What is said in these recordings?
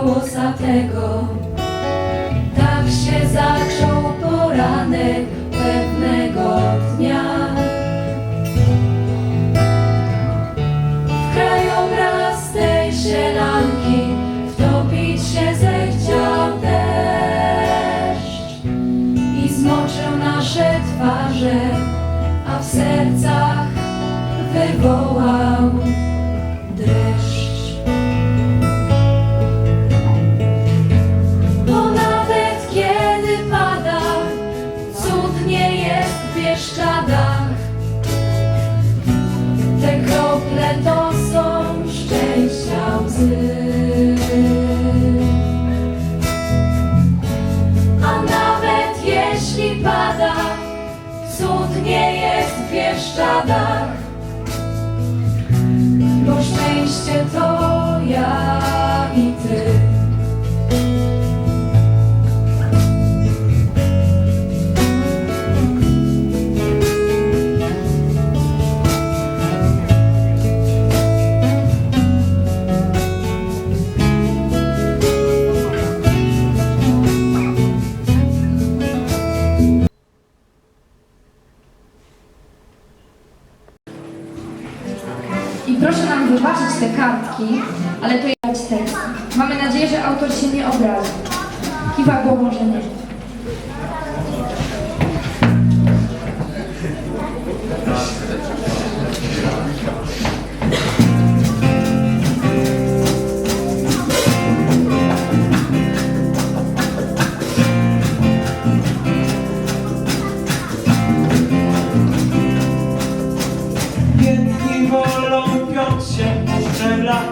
kołosatego. Tak się zaczął poranek pewnego dnia. W krajobraz tej sielanki wtopić się zechciał deszcz i zmoczył nasze twarze, a w sercach wywołał. nie jest w Bieszczadach, bo szczęście to ja. proszę nam wybaczyć te kartki, ale to jest tekst. Mamy nadzieję, że autor się nie obrazi. Kiwa głową, że nie.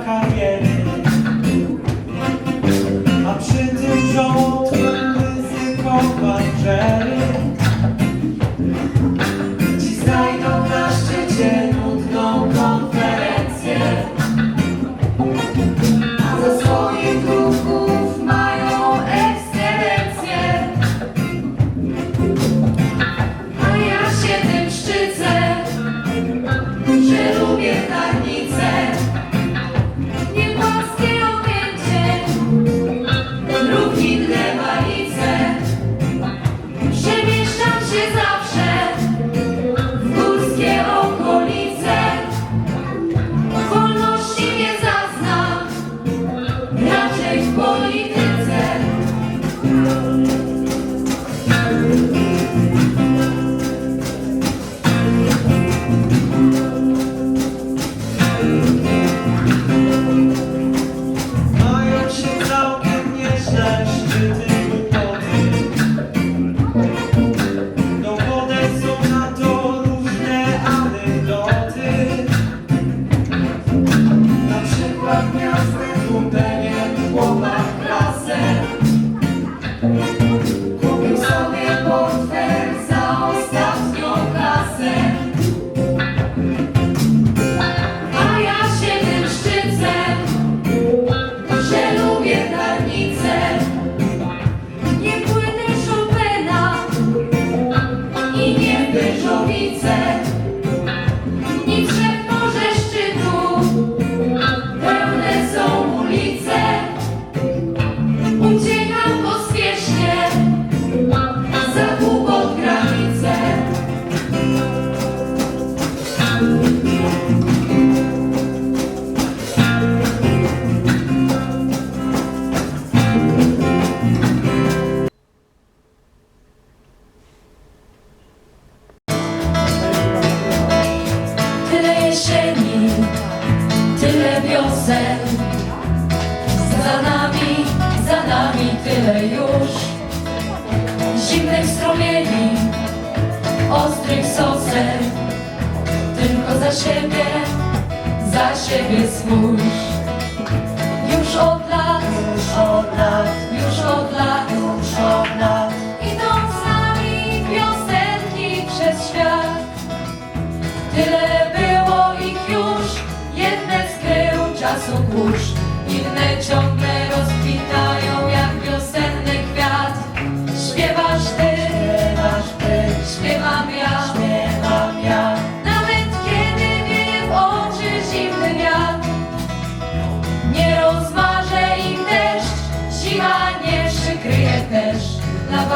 carreira. strumieni ostrych sosen Tylko za siebie, za siebie spójrz. Już od lat, już od lat, już od lat, już od lat. Idą z nami piosenki przez świat. Tyle było ich już, jedne skrył czasu kurz. Inne ciągle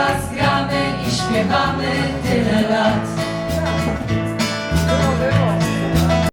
zabawa, zgramy i śpiewamy tyle lat.